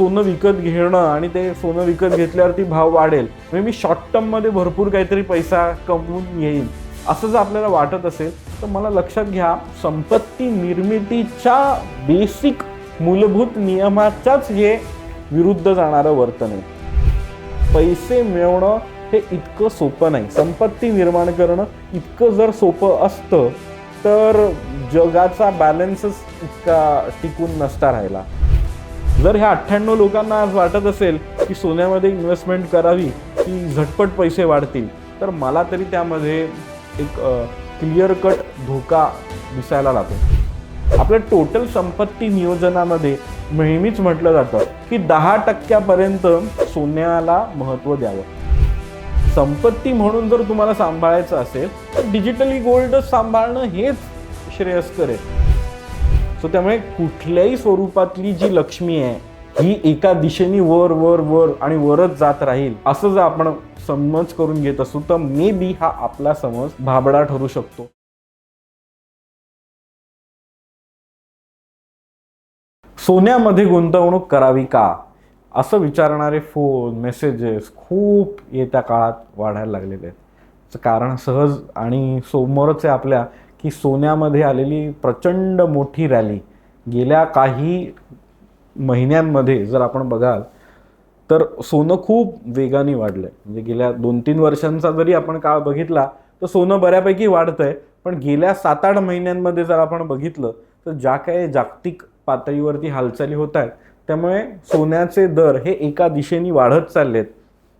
सोनं विकत घेणं आणि ते सोनं विकत घेतल्यावरती भाव वाढेल. म्हणजे मी शॉर्ट टर्ममध्ये भरपूर काहीतरी पैसा कमवून येईल असं जर आपल्याला वाटत असेल तर मला लक्षात घ्या संपत्ती निर्मितीच्या बेसिक मूलभूत नियमाच्याच हे विरुद्ध जाणारं वर्तन आहे. पैसे मिळवणं हे इतकं सोपं नाही. संपत्ती निर्माण करणं इतकं जर सोपं असतं तर जगाचा बॅलन्सच इतका टिकून नसता राहिला. जर ह्या अठ्ठ्याण्णव लोकांना आज वाटत असेल की सोन्यामध्ये इन्व्हेस्टमेंट करावी की झटपट पैसे वाढतील तर मला तरी त्यामध्ये एक क्लिअर कट धोका दिसायला लागतो. आपल्या टोटल संपत्ती नियोजनामध्ये नेहमीच म्हटलं जातं की दहा टक्क्यापर्यंत सोन्याला महत्त्व द्यावं. संपत्ती म्हणून जर तुम्हाला सांभाळायचं असेल तर डिजिटली गोल्ड सांभाळणं हेच श्रेयस्कर आहे. सो त्यामुळे कुठल्याही स्वरूपातली जी लक्ष्मी आहे ही एका दिशेने वर वर वर आणि वरच जात राहील असं जर आपण समज करून घेत असू तर मे बी हा आपला समज भाबडा ठरू शकतो. सोन्यामध्ये गुंतवणूक करावी का? असं विचारणारे फोन मेसेजेस खूप येत्या काळात वाढायला लागलेले आहेत. कारण सहज आणि समोरच आहे आपल्या की सोन्यामध्ये आलेली प्रचंड मोठी रॅली गेल्या काही महिन्यांमध्ये जर आपण बघाल तर सोनं खूप वेगाने वाढलं आहे म्हणजे गेल्या दोन तीन वर्षांचा जरी आपण काळ बघितला तर सोनं बऱ्यापैकी वाढतं आहे पण गेल्या सात आठ महिन्यांमध्ये जर आपण बघितलं तर ज्या काही जागतिक पातळीवरती हालचाली होत आहेत त्यामुळे सोन्याचे दर हे एका दिशेने वाढत चालले आहेत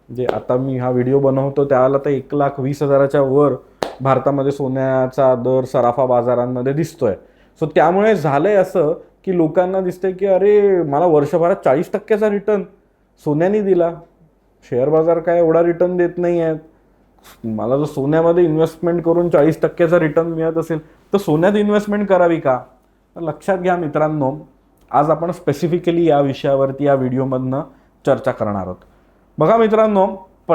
म्हणजे आता मी हा व्हिडिओ बनवतो त्यावेळेला तर एक लाख वीस हजाराच्या वर भारतामध्ये सोन्याचा दर सराफा बाजारांमध्ये दिसतोय. सो त्यामुळे झालंय असं की लोकांना दिसतंय की अरे मला वर्षभरात चाळीस टक्क्याचा रिटर्न सोन्याने दिला. शेअर बाजार काय एवढा रिटर्न देत नाही आहेत मला जर सोन्यामध्ये इन्व्हेस्टमेंट करून चाळीस टक्क्याचा रिटर्न मिळत असेल तर सोन्यात इन्व्हेस्टमेंट करावी का? तर लक्षात घ्या मित्रांनो आज आपण स्पेसिफिकली या विषयावरती या व्हिडिओमधनं चर्चा करणार आहोत. बघा मित्रांनो प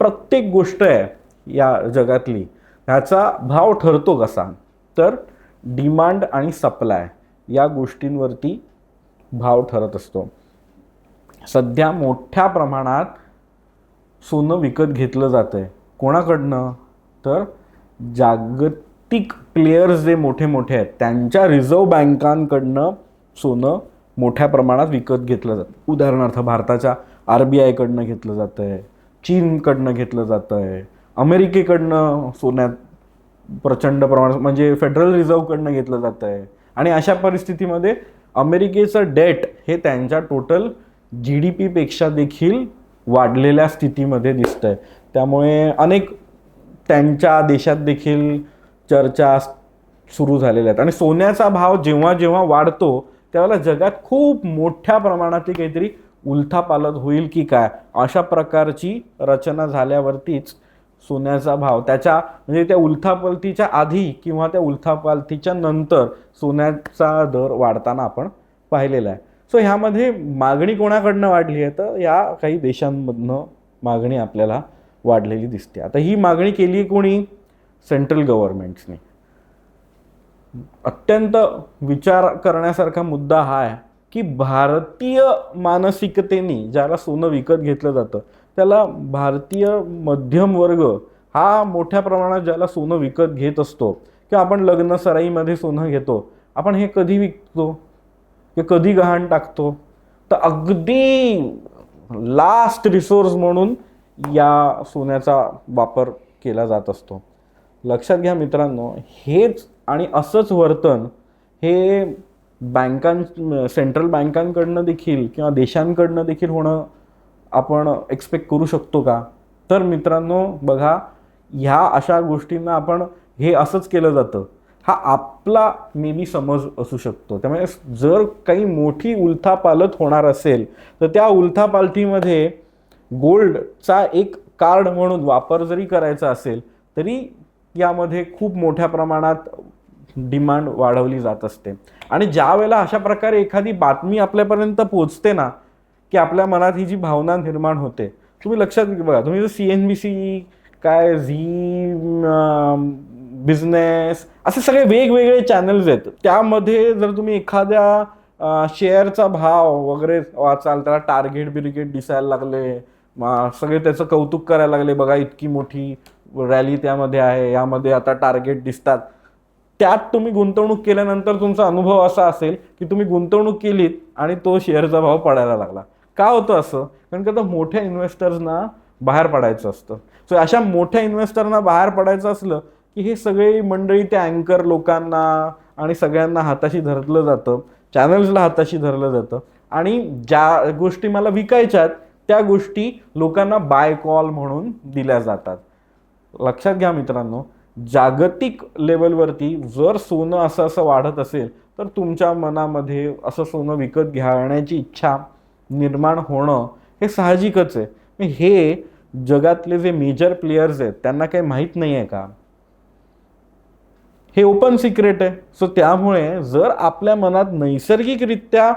प्रत्येक गोष्ट आहे या जगातली. ह्याचा भाव ठरतो कसा? तर डिमांड आणि सप्लाय या गोष्टींवरती भाव ठरत असतो. सध्या मोठ्या प्रमाणात सोनं विकत घेतलं जातं आहे कोणाकडनं? तर जागतिक प्लेयर्स जे मोठे मोठे आहेत त्यांच्या रिझर्व्ह बँकांकडनं सोनं मोठ्या प्रमाणात विकत घेतलं जातं. उदाहरणार्थ भारताच्या आर बी आयकडनं घेतलं जातं आहे चीनकडनं घेतलं जातं आहे अमेरिकेकडनं सोन्यात प्रचंड प्रमाणात म्हणजे फेडरल रिझर्व्हकडनं घेतलं जातं आहे आणि अशा परिस्थितीमध्ये अमेरिकेचं डेट हे त्यांच्या टोटल जी डी पीपेक्षा देखील वाढलेल्या स्थितीमध्ये दिसतंय. त्यामुळे अनेक त्यांच्या देशात देखील चर्चा सुरू झालेल्या आहेत. आणि सोन्याचा भाव जेव्हा जेव्हा वाढतो त्यावेळेला जगात खूप मोठ्या प्रमाणातली काहीतरी उलथापालत होईल की काय? अशा प्रकारची रचना झाल्यावरतीच सोन्याचा भाव. त्याच्या म्हणजे त्या उलथापालथीच्या आधी किंवा त्या उलथापालथीच्या नंतर सोन्याचा दर वाढताना आपण पाहिलेला आहे. सो ह्यामध्ये मागणी कोणाकडनं वाढली आहे? तर या काही देशांमधनं मागणी आपल्याला वाढलेली दिसते. आता ही मागणी केली आहे कोणी? सेंट्रल गव्हर्नमेंट्सने अत्यंत विचार करण्यासारखा मुद्दा हा आहे की भारतीय मानसिकतेने ज्याला सोनं विकत घेतलं जातं त्याला भारतीय मध्यम वर्ग हा मोठ्या प्रमाणात ज्याला सोनं विकत घेत असतो किंवा आपण लग्न सराईमध्ये सोनं घेतो आपण हे कधी विकतो? किंवा कधी गहाण टाकतो? तर अगदी लास्ट रिसोर्स म्हणून या सोन्याचा वापर केला जात असतो. लक्षात घ्या मित्रांनो हेच आणि असंच वर्तन हे बँकां सेंट्रल बँकांकडनं देखील किंवा देशांकडनं देखील होणं आपण एक्सपेक्ट करू शकतो का? तर मित्रांनो बघा ह्या अशा गोष्टींना आपण हे असंच केलं जातं. हा आपला मे बी समज असू शकतो. त्यामुळे जर काही मोठी उलथापालत होणार असेल तर त्या उलथापालथीमध्ये गोल्डचा एक कार्ड म्हणून वापर जरी करायचा असेल तरी यामध्ये खूप मोठ्या प्रमाणात डिमांड वाढवली जात असते. आणि ज्या वेळेला अशा प्रकारे एखादी बातमी आपल्यापर्यंत पोचते ना की आपल्या मनात ही जी भावना निर्माण होते तुम्ही लक्षात बघा तुम्ही जर सी एन बी सी काय झी बिझनेस असे सगळे वेगवेगळे चॅनल्स आहेत. त्यामध्ये जर तुम्ही एखाद्या शेअरचा भाव वगैरे वाचाल त्याला टार्गेट बिर्गेट दिसायला लागले सगळे त्याचं कौतुक करायला लागले बघा इतकी मोठी रॅली त्यामध्ये आहे यामध्ये आता टार्गेट दिसतात. त्यात तुम्ही गुंतवणूक केल्यानंतर तुमचा अनुभव असा असेल की तुम्ही गुंतवणूक केलीत आणि तो शेअरचा भाव पडायला लागला. का होतं असं? कारण का तर मोठ्या इन्व्हेस्टर्सना बाहेर पडायचं असतं. सो अशा मोठ्या इन्व्हेस्टरना बाहेर पडायचं असलं की हे सगळे मंडळी त्या अँकर लोकांना आणि सगळ्यांना हाताशी धरलं जातं चॅनल्सला हाताशी धरलं जातं. आणि ज्या गोष्टी मला विकायच्यात त्या गोष्टी लोकांना बाय कॉल म्हणून दिल्या जातात. लक्षात घ्या मित्रांनो जागतिक लेवलवरती जर सोनं असं असं वाढत असेल तर तुमच्या मनामध्ये असं सोनं विकत घेण्याची इच्छा निर्माण होणं हे साहजिकच आहे. हे जगातले जे मेजर प्लेयर्स आहेत त्यांना काही माहीत नाही आहे का? हे ओपन सिक्रेट आहे. सो त्यामुळे जर आपल्या मनात नैसर्गिकरित्या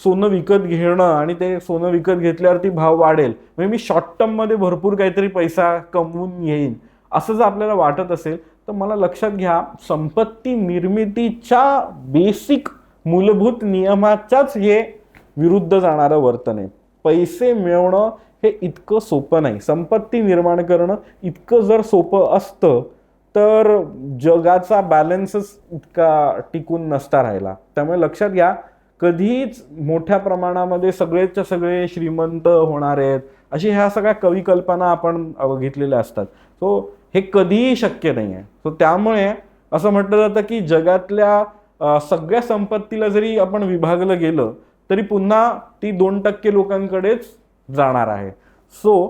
सोनं विकत घेणं आणि ते सोनं विकत घेतल्यावरती भाव वाढेल म्हणजे मी शॉर्ट टर्ममध्ये भरपूर काहीतरी पैसा कमवून येईन असं जर आपल्याला वाटत असेल तर मला लक्षात घ्या संपत्ती निर्मितीच्या बेसिक मूलभूत नियमाच्याच हे विरुद्ध जाणारं वर्तन आहे. पैसे मिळवणं हे इतकं सोपं नाही. संपत्ती निर्माण करणं इतकं जर सोपं असतं तर जगाचा बॅलन्सच इतका टिकून नसता राहिला. त्यामुळे लक्षात घ्या कधीच मोठ्या प्रमाणामध्ये सगळेच्या सगळे श्रीमंत होणार आहेत अशी ह्या सगळ्या कविकल्पना आपण बघितलेल्या असतात. सो हे कधीही शक्य नाही आहे. सो त्यामुळे असं म्हटलं जातं की जगातल्या सगळ्या संपत्तीला जरी आपण विभागलं गेलं तरी पुन्हा ती दोन टक्के लोकांकडेच जाणार आहे. सो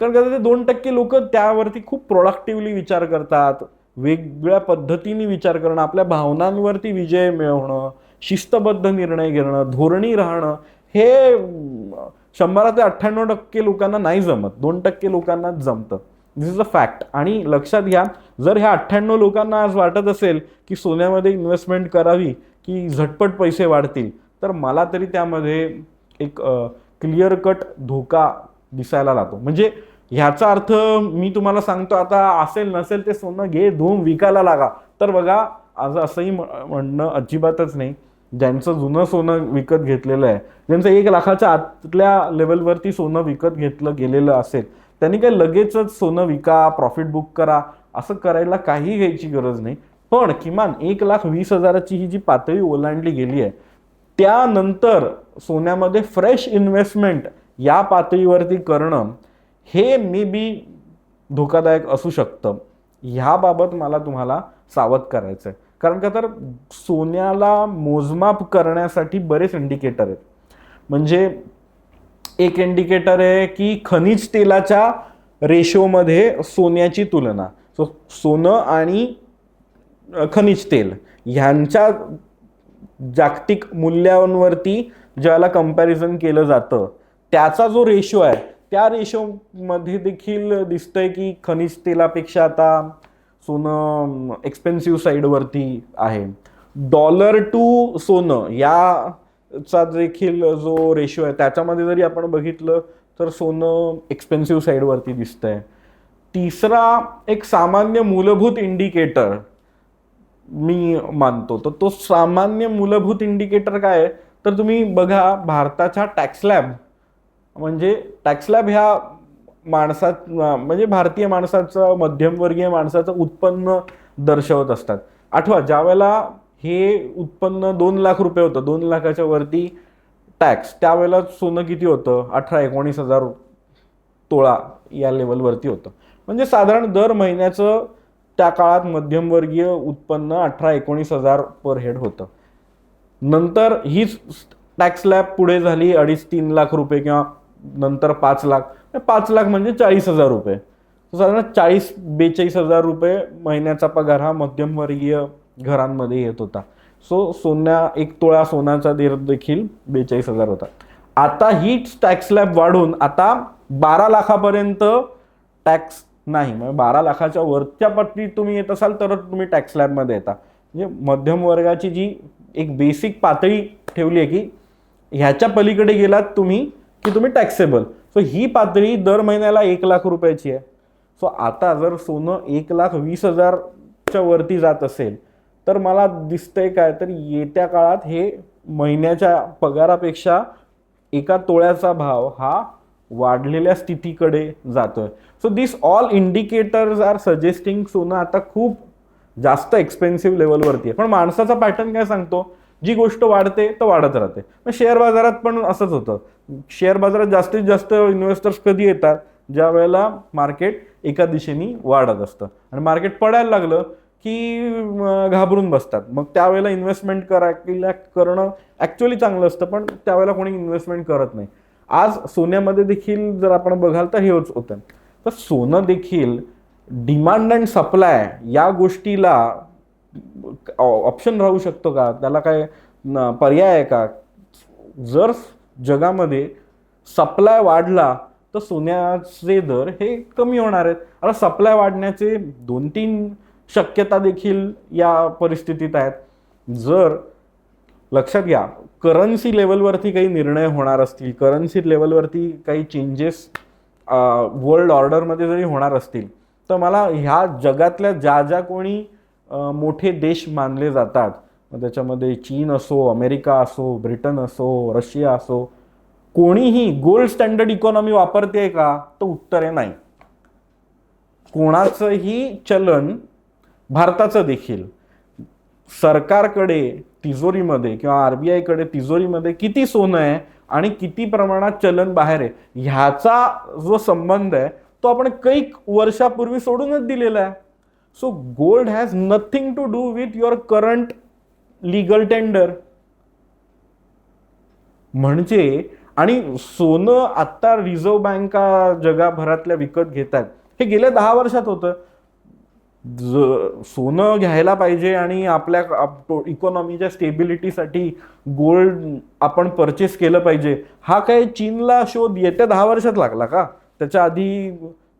कारण का ते दोन टक्के लोक त्यावरती खूप प्रोडक्टिव्हली विचार करतात वेगवेगळ्या पद्धतीने विचार करणं आपल्या भावनांवरती विजय मिळवणं शिस्तबद्ध निर्णय घेणं धोरणी राहणं हे शंभरा ते अठ्ठ्याण्णव टक्के लोकांना नाही जमत. दोन टक्के लोकांनाच जमतं. दिस इज अ फॅक्ट आणि लक्षात घ्या जर ह्या अठ्ठ्याण्णव लोकांना आज वाटत असेल की सोन्यामध्ये इन्व्हेस्टमेंट करावी की झटपट पैसे वाढतील तर मला तरी त्यामध्ये एक क्लिअर कट धोका दिसायला लागतो. म्हणजे ह्याचा अर्थ मी तुम्हाला सांगतो आता असेल नसेल ते सोनं घे धूम विकायला लागा. तर बघा आज असंही म्हणणं अजिबातच नाही. ज्यांचं जुनं सोनं विकत घेतलेलं आहे ज्यांचं एक लाखाच्या आतल्या लेवलवरती सोनं विकत घेतलं गेलेलं असेल त्यांनी काय लगेचच सोनं विका प्रॉफिट बुक करा असं करायला काही घ्यायची गरज नाही. पण किमान एक लाख वीस हजाराची ही जी पातळी ओलांडली गेली आहे त्यानंतर सोन्यामध्ये फ्रेश इन्व्हेस्टमेंट या पातळीवरती करणं हे मे बी धोकादायक असू शकतं. ह्याबाबत मला तुम्हाला सावध करायचं आहे कारण का तर सोन्याला मोजमाप करण्यासाठी बरेच इंडिकेटर आहेत. म्हणजे एक इंडिकेटर आहे की खनिज तेलाच्या रेशोमध्ये सोन्याची तुलना. सो सोनं आणि खनिज तेल ह्यांच्या जागतिक मूल्यांवरती ज्याला कंपॅरिझन केलं जातं त्याचा जो रेशो आहे त्या रेशोमध्ये देखील दिसतंय की खनिज तेलापेक्षा आता सोनं एक्सपेन्सिव्ह साईडवरती आहे. डॉलर टू सोनं याचा देखील जो रेशो आहे त्याच्यामध्ये जरी आपण बघितलं तर सोनं एक्सपेन्सिव्ह साईडवरती दिसतंय. तिसरा एक सामान्य मूलभूत इंडिकेटर मी मानतो. तर तो सामान्य मूलभूत इंडिकेटर काय आहे? तर तुम्ही बघा भारताच्या टॅक्स लॅब म्हणजे टॅक्स लॅब ह्या माणसात म्हणजे भारतीय माणसाचं मध्यमवर्गीय माणसाचं उत्पन्न दर्शवत असतात. आठवा ज्या वेळेला हे उत्पन्न दोन लाख रुपये होतं दोन लाखाच्या वरती टॅक्स त्यावेळेला सोनं किती होतं? अठरा एकोणीस हजार तोळा या लेवलवरती होतं. म्हणजे साधारण दर महिन्याचं त्या काळात मध्यमवर्गीय उत्पन्न अठरा एकोणीस हजार पर हेड होतं. नंतर हीच टॅक्स लॅब पुढे झाली अडीच तीन लाख रुपये किंवा नंतर पाच लाख. म्हणजे पाच लाख म्हणजे चाळीस हजार रुपये. साधारण चाळीस बेचाळीस हजार रुपये महिन्याचा पगार हा मध्यमवर्गीय घरांमध्ये येत होता. सो सोन्या एक तोळा सोन्याचा दर देखील बेचाळीस हजार होता. आता हीच टॅक्स स्लॅब वाढून आता बारा लाखापर्यंत टॅक्स नाही म्हणजे बारा लाखाच्या वरच्या पट्टीत तुम्ही येत असाल तरच तुम्ही टॅक्स स्लॅबमध्ये येता. म्हणजे मध्यम वर्गाची जी एक बेसिक पातळी ठेवली आहे की ह्याच्या पलीकडे गेलात तुम्ही की तुम्ही टॅक्सेबल सो ही पातळी दर महिन्याला एक लाख रुपयाची आहे. सो आता जर सोनं एक लाख वीस हजारच्या वरती जात असेल तर मला दिसतंय काय? तर येत्या काळात हे महिन्याच्या पगारापेक्षा एका तोळ्याचा भाव हा वाढलेल्या स्थितीकडे जातोय. So this all indicators are suggesting सोनं आता खूप जास्त एक्सपेन्सिव्ह लेवलवरती आहे. पण माणसाचा पॅटर्न काय सांगतो? जी गोष्ट वाढते तर वाढत राहते. मग शेअर बाजारात पण असंच होतं. शेअर बाजारात जास्तीत जास्त इन्व्हेस्टर्स कधी येतात? ज्या वेळेला मार्केट एका दिशेने वाढत असतं. आणि मार्केट पडायला लागलं की घाबरून बसतात. मग त्यावेळेला इन्व्हेस्टमेंट करा करणं ॲक्च्युअली चांगलं असतं पण त्यावेळेला कोणी इन्व्हेस्टमेंट करत नाही. आज सोन्यामध्ये देखील जर आपण बघाल तर हेच होतं. तर सोनं देखील डिमांड अँड सप्लाय या गोष्टीला ऑप्शन राहू शकतो का? त्याला काय पर्याय आहे का? जर जगामध्ये सप्लाय वाढला तर सोन्याचे दर हे कमी होणार आहेत. आता सप्लाय वाढण्याचे दोन तीन शक्यता देखील या परिस्थितीत आहेत. जर लक्षात घ्या करन्सी लेवलवरती काही निर्णय होणार असतील करन्सी लेवलवरती काही चेंजेस वर्ल्ड ऑर्डरमध्ये जरी होणार असतील तर मला ह्या जगातल्या ज्या ज्या कोणी मोठे देश मानले जातात त्याच्यामध्ये चीन असो अमेरिका असो ब्रिटन असो रशिया असो कोणीही गोल्ड स्टँडर्ड इकॉनॉमी वापरते का? तर उत्तर आहे नाही. कोणाचंही चलन भारताचं देखील. सरकारकडे तिजोरीमध्ये किंवा आर बी आयकडे तिजोरीमध्ये किती सोनं आहे आणि किती प्रमाणात चलन बाहेर आहे ह्याचा जो संबंध आहे तो आपण कैक वर्षापूर्वी सोडूनच दिलेला आहे. So gold has nothing to do with your current legal tender म्हणजे आणि सोनं आत्ता रिझर्व्ह बँका जगाभरातल्या विकत घेतात हे गेल्या दहा वर्षात होतं. ज सोनं घ्यायला पाहिजे आणि आपल्या इकॉनॉमीच्या स्टेबिलिटीसाठी गोल्ड आपण परचेस केलं पाहिजे. हा काय चीनला शोध येत्या दहा वर्षात लागला का? त्याच्या आधी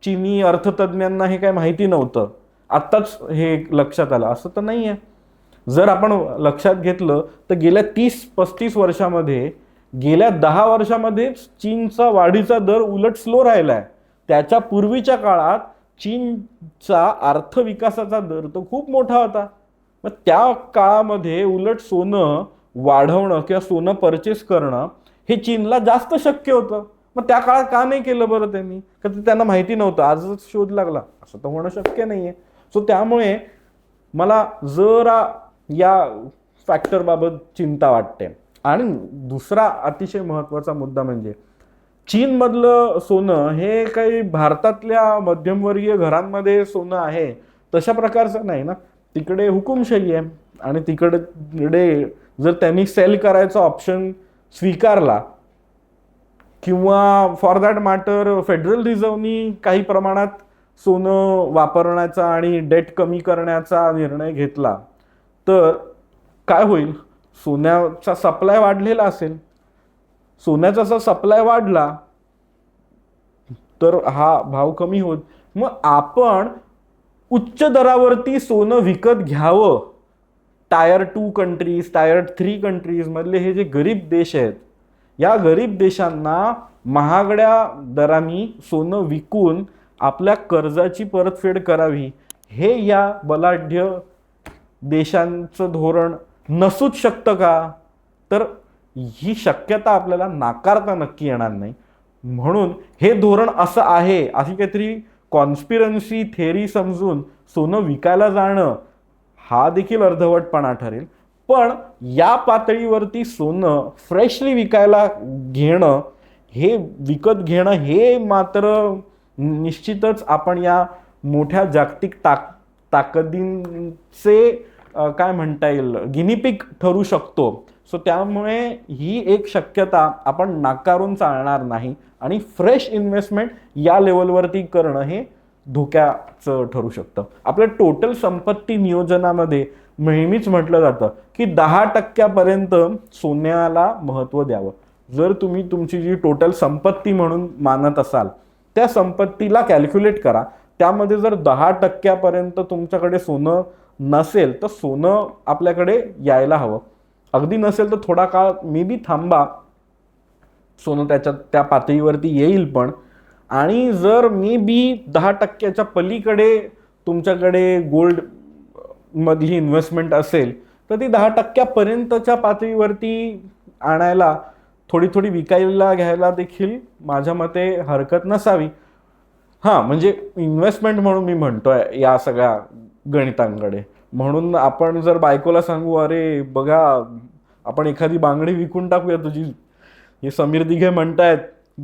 चीनी अर्थतज्ज्ञांना हे काय माहिती नव्हतं. आत्ताच हे लक्षात आलं. असं तर नाही आहे जर आपण लक्षात घेतलं तर गेल्या तीस पस्तीस वर्षामध्ये गेल्या दहा वर्षामध्येच चीनचा वाढीचा दर उलट स्लो राहिला आहे त्याच्या पूर्वीच्या काळात चीनचा अर्थविकासाचा दर तो खूप मोठा होता. मग त्या काळामध्ये उलट सोनं वाढवणं किंवा सोनं परचेस करणं हे चीनला जास्त शक्य होतं. मग त्या काळात का नाही केलं बरं त्यांनी? का ते त्यांना माहिती नव्हतं. आजच शोध लागला. असं तर होणं शक्य नाही आहे सो त्यामुळे मला जरा या फॅक्टरबाबत चिंता वाटते. आणि दुसरा अतिशय महत्त्वाचा मुद्दा म्हणजे चीनमधलं सोनं हे काही भारतातल्या मध्यमवर्गीय घरांमध्ये सोनं आहे तशा प्रकारचं नाही ना. तिकडे हुकुमशाही आहे आणि तिकडे जर त्यांनी सेल करायचा ऑप्शन स्वीकारला किंवा फॉर दॅट मॅटर फेडरल रिझर्वनी काही प्रमाणात सोनं वापरण्याचा आणि डेट कमी करण्याचा निर्णय घेतला तर काय होईल? सोन्याचा सप्लाय वाढलेला असेल. सोन्याचा जसा सप्लाय वाढला तर हा भाव कमी होत. मग आपण उच्च दरावरती सोनं विकत घ्यावं. Tier two countries tier three countries मधले हे जे गरीब देश आहेत या गरीब देशांना महागड्या दरांनी सोनं विकून आपल्या कर्जाची परतफेड करावी. हे या बलाढ्य देशांचं धोरण नसूच शकतं का? तर ही शक्यता आपल्याला नाकारता नक्की येणार नाही. म्हणून हे धोरण असं आहे अशी काहीतरी कॉन्स्पिरन्सी थेरी समजून सोनं विकायला जाणं हा देखील अर्धवटपणा ठरेल. पण या पातळीवरती सोनं फ्रेशली विकायला घेणं हे विकत घेणं हे मात्र निश्चितच आपण या मोठ्या जागतिक ताक ताकदींचे काय म्हणता येईल गिनीपिक ठरू शकतो. सो त्यामुळे ही एक शक्यता आपण नाकारून चालणार नाही आणि फ्रेश इन्व्हेस्टमेंट या लेवलवरती करणं हे धोक्याचं ठरू शकतं. आपल्या टोटल संपत्ती नियोजनामध्ये नेहमीच म्हटलं जातं की दहा टक्क्यापर्यंत सोन्याला महत्त्व द्यावं. जर तुम्ही तुमची जी टोटल संपत्ती म्हणून मानत असाल त्या संपत्तीला कॅल्क्युलेट करा. त्यामध्ये जर दहा टक्क्यापर्यंत तुमच्याकडे सोनं नसेल तर सोनं आपल्याकडे यायला हवं. अगदी नसेल तर थोडा काळ मे बी थांबा. सोनं त्याच्या त्या पातळीवरती येईल पण. आणि जर मे बी दहा टक्क्याच्या पलीकडे तुमच्याकडे गोल्ड मधली इन्व्हेस्टमेंट असेल तर ती दहा टक्क्यापर्यंतच्या पातळीवरती आणायला थोडी थोडी विकायला घ्यायला देखील माझ्या मते हरकत नसावी. हां म्हणजे इन्व्हेस्टमेंट म्हणून मी म्हणतोय या सगळ्या गणितांकडे. म्हणून आपण जर बायकोला सांगू अरे बघा आपण एखादी बांगडी विकून टाकूया तुझी. हे समीर दिघे म्हणतायत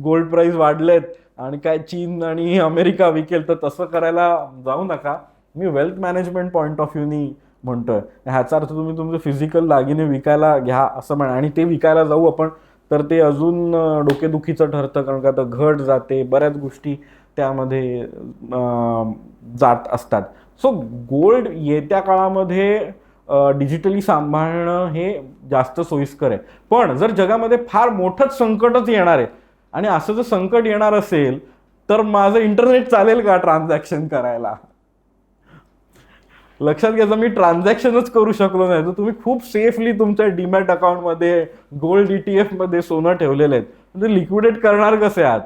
गोल्ड प्राईस वाढलेत आणि काय चीन आणि अमेरिका विकेल तर तसं करायला जाऊ नका. मी वेल्थ मॅनेजमेंट पॉईंट ऑफ व्ह्यूनी म्हणतोय. ह्याचा अर्थ तुम्ही तुमचे फिजिकल दागिने विकायला घ्या असं म्हणा आणि ते विकायला जाऊ आपण. तर ते अजून डोकेदुखीचं ठरतं कारण का तर घट जाते बऱ्याच गोष्टी त्यामध्ये जात असतात. सो गोल्ड येत्या काळामध्ये डिजिटली सांभाळणं हे जास्त सोयीस्कर आहे. पण जर जगामध्ये फार मोठंच संकटच येणार आहे आणि असं जर संकट येणार असेल तर माझं इंटरनेट चालेल का ट्रान्झॅक्शन करायला? लक्षात घ्यायचं मी ट्रान्झॅक्शनच करू शकलो नाही तर तुम्ही खूप सेफली तुमच्या डीमॅट अकाउंटमध्ये गोल्ड ईटीएफमध्ये सोनं ठेवलेलं आहेत. म्हणजे लिक्विडेट करणार कसे आहात?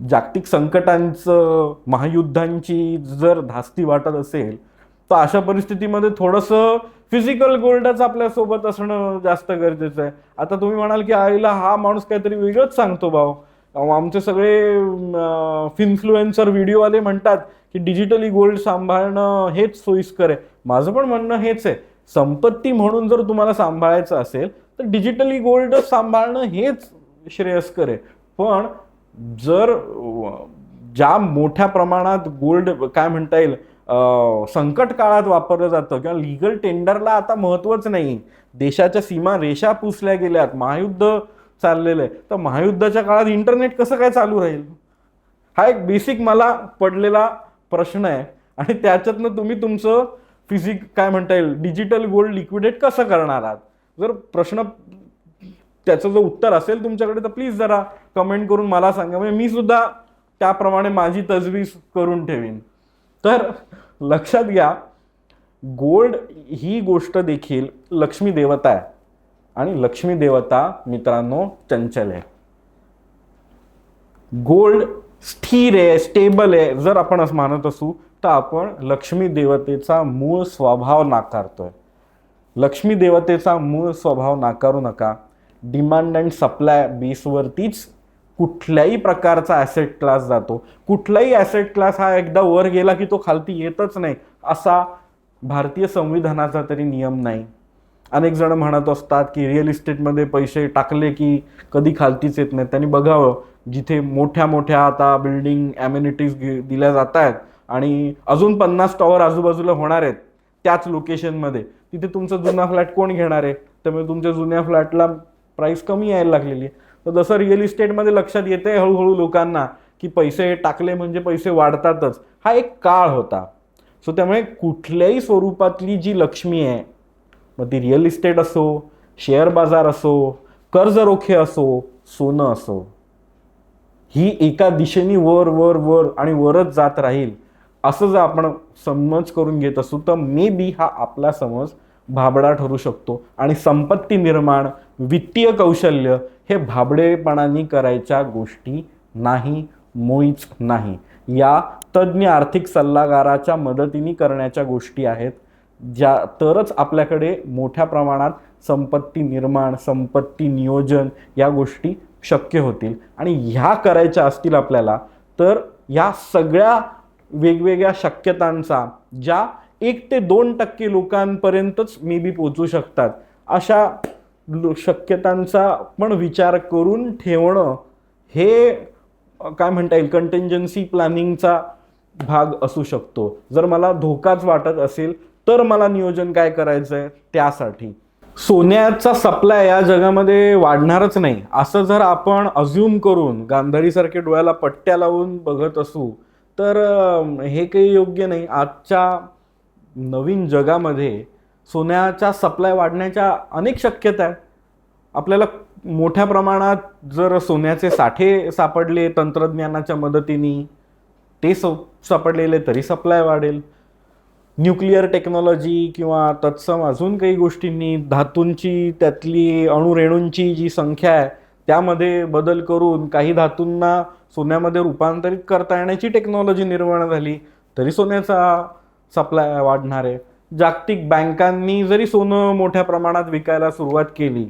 जागतिक संकटांचं महायुद्धांची जर धास्ती वाटत असेल तर अशा परिस्थितीमध्ये थोडंसं फिजिकल गोल्डच आपल्यासोबत असणं जास्त गरजेचं आहे. आता तुम्ही म्हणाल की आईला हा माणूस काहीतरी वेगळंच सांगतो भाऊ. आमचे सगळे इन्फ्लुएन्सर व्हिडिओवाले म्हणतात की डिजिटली गोल्ड सांभाळणं हेच सोयीस्कर आहे. माझं पण म्हणणं हेच आहे. संपत्ती म्हणून जर तुम्हाला सांभाळायचं असेल तर डिजिटली गोल्ड सांभाळणं हेच श्रेयस्कर आहे. पण जर ज्या मोठ्या प्रमाणात गोल्ड काय म्हणता येईल संकट काळात वापरलं जातं किंवा लिगल टेंडरला आता महत्त्वच नाही. देशाच्या सीमा रेषा पुसल्या गेल्यात महायुद्ध चाललेलं आहे. तर महायुद्धाच्या काळात इंटरनेट कसं काय चालू राहील? हा एक बेसिक मला पडलेला प्रश्न आहे. आणि त्याच्यातनं तुम्ही तुमचं फिजिक काय म्हणता येईल डिजिटल गोल्ड लिक्विडेट कसं करणार आहात? जर प्रश्न त्याचं जर उत्तर असेल तुमच्याकडे तर प्लीज जरा कमेंट करून मला सांगा. म्हणजे मी सुद्धा त्याप्रमाणे माझी तजवीज करून ठेवीन. तर लक्षात घ्या गोल्ड ही गोष्ट देखील लक्ष्मी देवता आहे. आणि लक्ष्मी देवता मित्रांनो चंचल आहे. गोल्ड स्थिर आहे स्टेबल आहे. जर आपण असं मानत असू तर आपण लक्ष्मी देवतेचा मूळ स्वभाव नाकारतोय. लक्ष्मी देवतेचा मूळ स्वभाव नाकारू नका. डिमांड अँड सप्लाय बेसवरतीच कुठल्याही प्रकारचा ॲसेट क्लास जातो. कुठलाही ॲसेट क्लास हा एकदा वर गेला की तो खालती येतच नाही. असा भारतीय संविधानाचा तरी नियम नाही. अनेक जण म्हणत असतात की रिअल इस्टेटमध्ये पैसे टाकले की कधी खालतीच येत नाहीत. त्यांनी बघावं. जिथे मोठ्या मोठ्या आता बिल्डिंग ॲम्युनिटीज दिल्या जात आहेत आणि अजून पन्नास टॉवर आजूबाजूला होणार आहेत त्याच लोकेशनमध्ये तिथे तुमचा जुना फ्लॅट कोण घेणार आहे? त्यामुळे तुमच्या जुन्या फ्लॅटला प्राईस कमी यायला लागलेली आहे. तर जसं रिअल इस्टेटमध्ये लक्षात येते हळूहळू लोकांना की पैसे टाकले म्हणजे पैसे वाढतातच. हा एक काळ होता. सो त्यामुळे कुठल्याही स्वरूपातली जी लक्ष्मी आहे मग ती रिअल इस्टेट असो शेअर बाजार असो कर्ज रोखे असो सोनं असो ही एका दिशेने वर वर वर आणि वरच जात राहील असं जर आपण समज करून घेत असू तर मे बी हा आपला समज भाबडा ठरू शकतो. आणि संपत्ती निर्माण वित्तीय कौशल्य हे भाबडेपणाने करायच्या गोष्टी नाही मुळीच नाही. या तज्ज्ञ आर्थिक सल्लागाराच्या मदतीने करण्याच्या गोष्टी आहेत ज्या तरच आपल्याकडे मोठ्या प्रमाणात संपत्ती निर्माण संपत्ती नियोजन या गोष्टी शक्य होतील. आणि ह्या करायच्या असतील आपल्याला तर या सगळ्या वेगवेगळ्या शक्यतांचा ज्या एक ते दोन टक्के लोकांपर्यंतच मे बी पोचू शकतात. अशा शक्यतांचा पण विचार करून ठेवणं हे काय म्हणता येईल कंटेंजन्सी प्लॅनिंगचा भाग असू शकतो. जर मला धोकाच वाटत असेल तर मला नियोजन काय करायचं आहे त्यासाठी. सोन्याचा सप्लाय या जगामध्ये वाढणारच नाही. असं जर आपण अज्युम करून गांधारीसारखे डोळ्याला पट्ट्या लावून बघत असू तर हे काही योग्य नाही. आजच्या नवीन जगामध्ये सोन्याचा सप्लाय वाढण्याच्या अनेक शक्यता आहे आपल्याला मोठ्या प्रमाणात जर सोन्याचे साठे सापडले तंत्रज्ञानाच्या मदतीने ते स सापडलेले तरी सप्लाय वाढेल. न्यूक्लिअर टेक्नॉलॉजी किंवा तत्सम अजून काही गोष्टींनी धातूंची त्यातली अणुरेणूंची जी संख्या आहे त्यामध्ये बदल करून काही धातूंना सोन्यामध्ये रूपांतरित करता येण्याची टेक्नॉलॉजी निर्माण झाली तरी सोन्याचा सप्लाय वाढणार. आहे जागतिक बँकांनी जरी सोनं मोठ्या प्रमाणात विकायला सुरुवात केली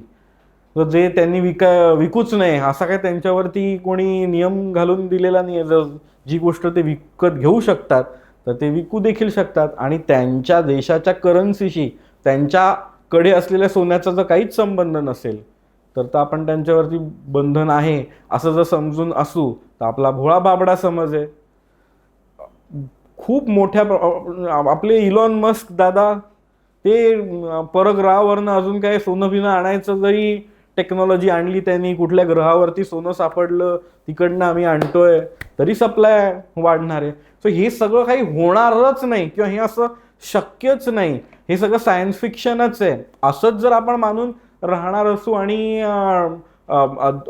तर जे त्यांनी विका विकूच नाही असा काय त्यांच्यावरती कोणी नियम घालून दिलेला नाही आहे जर जी गोष्ट ते विकत घेऊ शकतात तर ते विकू देखील शकतात. आणि त्यांच्या देशाच्या करन्सीशी त्यांच्याकडे असलेल्या सोन्याचा जर काहीच संबंध नसेल तर तर आपण त्यांच्यावरती बंधन आहे. असं जर समजून असू तर आपला भोळा बाबडा समज आहे. खूप मोठ्या प्र- आपले इलॉन मस्क दादा ते परग्रहावरनं अजून काय सोनं बिनं आणायचं जरी टेक्नॉलॉजी आणली त्यांनी कुठल्या ग्रहावरती सोनं सापडलं तिकडनं आम्ही आणतोय तरी सप्लाय वाढणार आहे. सो हे सगळं काही होणारच नाही किंवा हे असं शक्यच नाही. हे सगळं सायन्स फिक्शनच आहे. असंच जर आपण मानून राहणार असू आणि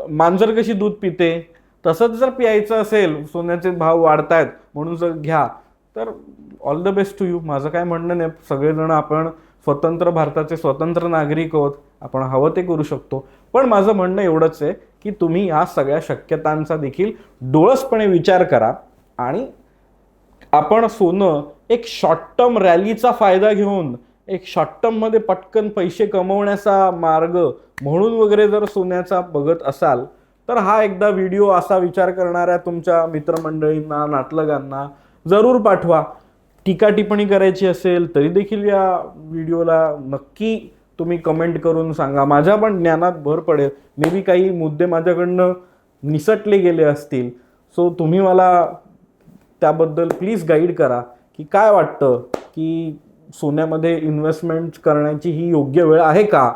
मांजर कशी दूध पिते तसंच जर प्यायचं असेल सोन्याचे भाव वाढतायत म्हणून जर घ्या. तर all the best to you माझं काय म्हणणं नाही. सगळेजण आपण स्वतंत्र भारताचे स्वतंत्र नागरिक आहोत. आपण हवं ते करू शकतो. पण माझं म्हणणं एवढंच आहे की तुम्ही या सगळ्या शक्यतांचा देखील डोळसपणे विचार करा आणि आपण सोनं एक शॉर्ट टर्म रॅलीचा फायदा घेऊन एक शॉर्ट टर्ममध्ये पटकन पैसे कमवण्याचा मार्ग म्हणून वगैरे जर सोन्याचा बघत असाल तर हा एकदा व्हिडिओ असा विचार करणाऱ्या तुमच्या मित्रमंडळींना नातलगांना जरूर पाठवा. टीका टिप्पणी करायची असेल तरी देखील या व्हिडिओला नक्की तुम्ही कमेंट करून सांगा. माझ्या पण ज्ञानात भर पडेल. मे बी काही मुद्दे माझ्याकडनं निसटले गेले असतील. सो तुम्ही मला त्याबद्दल प्लीज गाईड करा. की काय वाटतं? की सोन्यामध्ये इन्व्हेस्टमेंट करण्याची ही योग्य वेळ आहे का?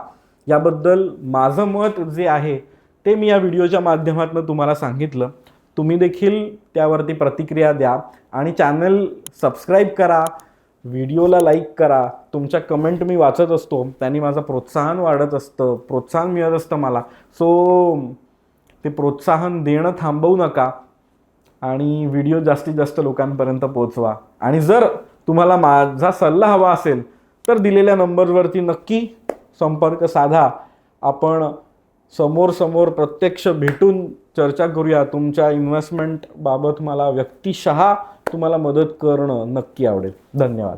याबद्दल माझं मत जे आहे ते मी या व्हिडिओच्या माध्यमातून तुम्हाला सांगितलं. तुम्ही देखील त्यावरती प्रतिक्रिया द्या आणि चॅनल सबस्क्राईब करा व्हिडिओला लाईक करा. तुमच्या कमेंट मी वाचत असतो त्यांनी माझं प्रोत्साहन वाढत असतं प्रोत्साहन मिळत असतं मला. सो ते प्रोत्साहन देणं थांबवू नका आणि व्हिडिओ जास्तीत जास्त लोकांपर्यंत पोहोचवा. आणि जर तुम्हाला माझा सल्ला हवा असेल तर दिलेल्या नंबरवरती नक्की संपर्क साधा. आपण समोर समोर प्रत्यक्ष भेटून चर्चा करूया. तुमच्या इन्व्हेस्टमेंट बाबत मला व्यक्तिशः तुम्हाला मदत करणं नक्की आवडेल. धन्यवाद.